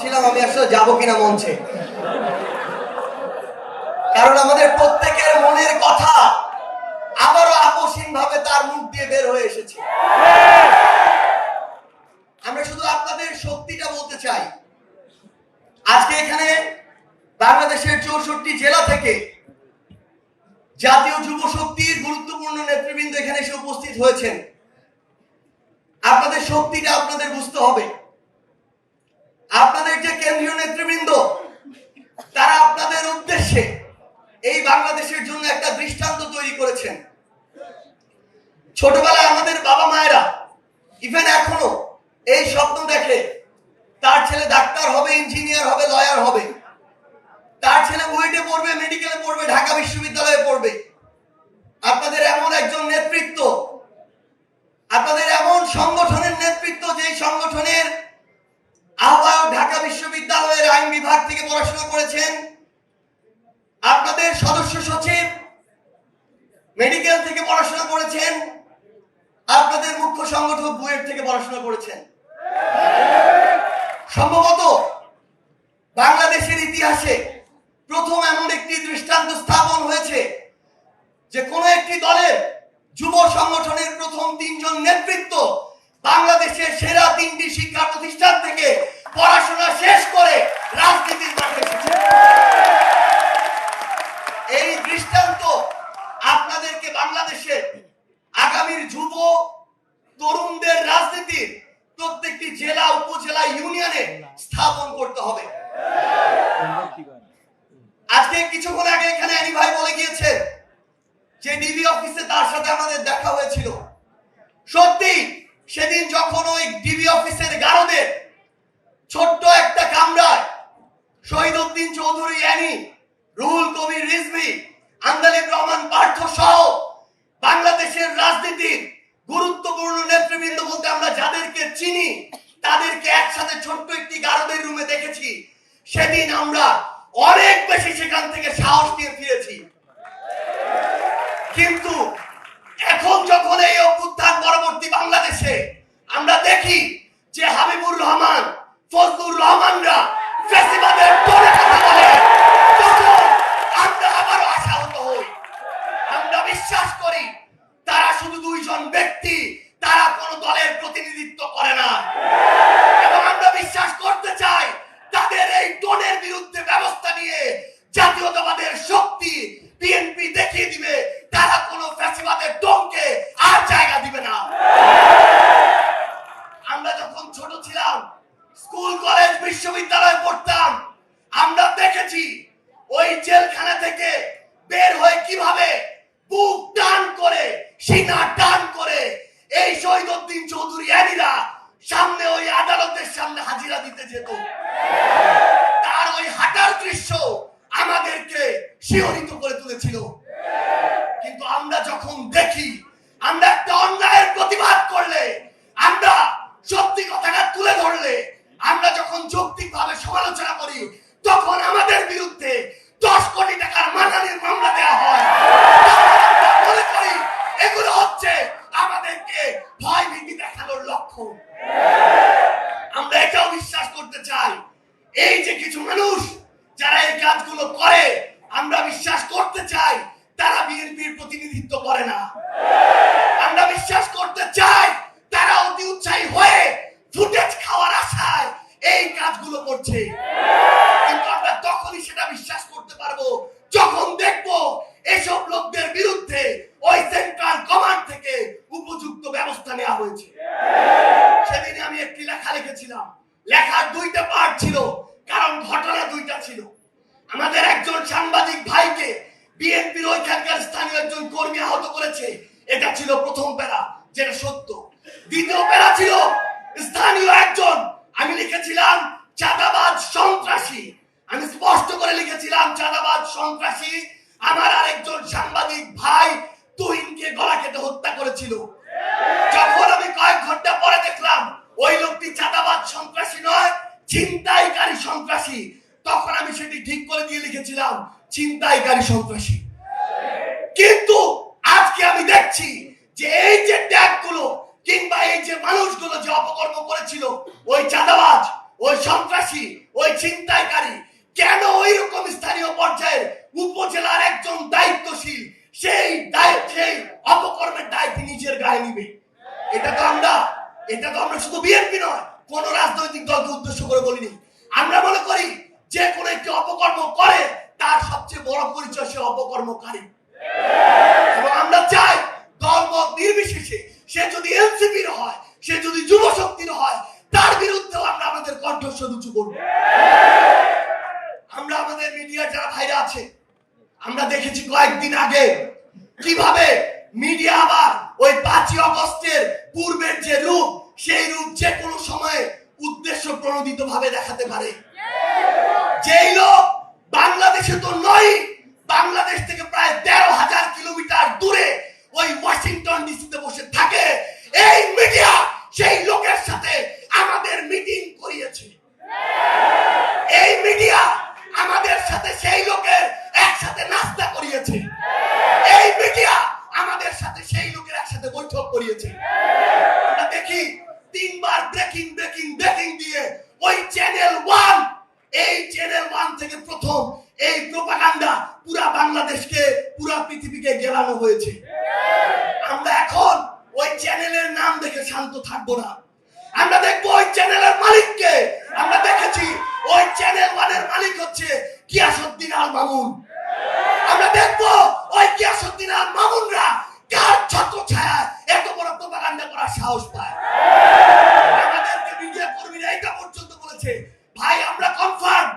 ভাবছিলাম আমি আসলে যাব কিনা মঞ্চে। কারণ আমাদের প্রত্যেকের মনের কথা আবারও আপসীন ভাবে তার মুখ দিয়ে বের হয়ে এসেছে। আমরা শুধু আপনাদের শক্তিটা বলতে চাই। আজকে এখানে বাংলাদেশের চৌষট্টি জেলা থেকে জাতীয় যুব শক্তির গুরুত্বপূর্ণ নেতৃবৃন্দ এখানে এসে উপস্থিত হয়েছেন। আপনাদের শক্তিটা আপনাদের বুঝতে হবে আপনাদের যে কেন্দ্রীয় নেতৃবৃন্দ তারা আপনাদের উদ্দেশ্যে এই বাংলাদেশের জন্য একটা দৃষ্টান্ত তৈরি করেছেন ছোটবেলায় আমাদের বাবা মায়েরা ইভেন এখনও এই স্বপ্ন দেখে তার ছেলে ডাক্তার হবে ইঞ্জিনিয়ার হবে লয়ার হবে তার ছেলে বুয়েটে পড়বে মেডিকেলে পড়বে ঢাকা বিশ্ববিদ্যালয়ে পড়বে আপনাদের এমন একজন নেতৃত্ব আপনাদের এমন সংগঠনের নেতৃত্ব যেই সংগঠনের আহ্বায়ক ঢাকা বিশ্ববিদ্যালয়ের আইন বিভাগ থেকে পড়াশোনা করেছেন আপনাদের সদস্য সচিব, মেডিকেল থেকে পড়াশোনা করেছেন, আপনাদের মুখ্য সংগঠক বুয়েট থেকে পড়াশোনা করেছেন। সম্ভবত বাংলাদেশের ইতিহাসে প্রথম এমন একটি দৃষ্টান্ত স্থাপন হয়েছে যে কোন একটি দলের যুব সংগঠনের প্রথম তিনজন নেতৃত্ব বাংলাদেশের সেরা তিনটি শিক্ষা প্রতিষ্ঠান থেকে পড়াশোনা শেষ করে রাজনীতির মাঠে এসেছে। এই দৃষ্টান্ত আপনাদেরকে বাংলাদেশে আগামীর যুব তরুণদের রাজনীতির প্রত্যেকটি জেলা, উপজেলা, ইউনিয়নে স্থাপন করতে হবে। আজকে কিছুক্ষণ আগে এখানে অ্যানি ভাই বলে গিয়েছে যে, ডিবি অফিসে তার সাথে আমাদের দেখা হয়েছিল। সত্যি সেদিন যখন ওই ডিবি অফিসের গারদের ছোট্ট একটা কামরায় শহীদ উদ্দিন চৌধুরী, অ্যানি, রুহুল কবির, রিজভি, আন্দালিব রহমান, পার্থ সহ বাংলাদেশের রাজনীতির গুরুত্বপূর্ণ নেতৃবৃন্দ বলতে আমরা যাদেরকে চিনি, তাদেরকে একসাথে ছোট্ট একটি গারদের রুমে দেখেছি। সেদিন আমরা অনেক বেশি সেখান থেকে সাহস নিয়ে ফিরেছি। কিন্তু এখন যখন এই অভ্যুত্থান পরবর্তী ব্যক্তি তারা কোন দলের প্রতিনিধিত্ব করে না। এবং আমরা বিশ্বাস করতে চাই তাদের এই টোনের বিরুদ্ধে ব্যবস্থা নিয়ে জাতীয়তাবাদের শক্তি বিএনপি দেখিয়ে দিবে, তারা কোনো ফ্যাসিবাদের টনকে আর জায়গা দিবে না। আমরা যখন ছোট ছিলাম, স্কুল, কলেজ, বিশ্ববিদ্যালয়ে পড়তাম, আমরা দেখেছি ওই জেলখানা থেকে বের হয়ে কীভাবে বুক টান করে সিনা টান এই শহীদুদ্দিন চৌধুরী এরিরা সামনে ওই আদালতের সামনে হাজিরা দিতে যেত। তার ওই হাঁটার দৃশ্য আমাদেরকে শিহরিত করে তুলেছিল। করে না। যেটা সত্য। দ্বিতীয় প্যারা ছিল স্থানীয় একজন। আমি লিখেছিলাম, চাঁদাবাজ সন্ত্রাসী। আমি স্পষ্ট করে লিখেছিলাম, চাঁদাবাজ সন্ত্রাসী। আমার আরেকজন সাংবাদিক ভাই তুহিনকে গলা কেটে হত্যা করেছিল। যখন আমি কয়েক ঘণ্টা পরে দেখলাম, ওই লোকটি চাঁদাবাজ সন্ত্রাসী নয়, ছিনতাইকারী সন্ত্রাসী। তখন আমি সেটি ঠিক করে দিয়ে লিখেছিলাম, ছিনতাইকারী সন্ত্রাসী। কিন্তু আজকে আমি দেখছি পরিচয় অপকর্মকারী। এবং আমরা চাই দলমত নির্বিশেষে সে যদি এনসিপির হয়, সে যদি যুব শক্তির হয়, তার বিরুদ্ধেও আমরা আমাদের কণ্ঠস্বর উঁচু করব। আমরা আমাদের মিডিয়া যারা ভাইরা আছে, আমরা দেখেছি কয়েকদিন আগে কীভাবে মিডিয়া আবার ওই পাঁচই অগস্টের পূর্বের যে রূপ, সেই রূপ যে কোনো সময়ে উদ্দেশ্য প্রণোদিত ভাবে দেখাতে পারে। যেই লোক বাংলাদেশে তো নয়, বাংলাদেশ থেকে প্রায় তেরো হাজার কিলোমিটার দূরে ওই ওয়াশিংটন ডিসিতে বসে থাকে। এই মিডিয়া সেই লোকের সাথে আমাদের মিটিং করিয়েছে। এই মিডিয়া আমাদের সাথে সেই লোকের একসাথে নাস্তা করিয়েছে। প্রথম এই প্রোপাগান্ডা পুরা বাংলাদেশকে, পুরা পৃথিবীকে গেলানো হয়েছে। আমরা এখন ওই চ্যানেলের নাম দেখে শান্ত থাকব না। আমরা দেখব ওই চ্যানেলের মালিককে। আমরা দেখেছি ওই চ্যানেল ওয়ানের মালিক হচ্ছে কিয়াসুদ্দিন আল মামুন। আমরা দেখব ওই কিয়াসুদ্দিন আল মামুনরা কার ছত্র ছায়া এত বড় প্রোপাগান্ডা করার সাহস পায়। আমাদেরকে মিডিয়া কর্মীরা এটা পর্যন্ত বলেছে। ভাই, আমরা কনফার্ম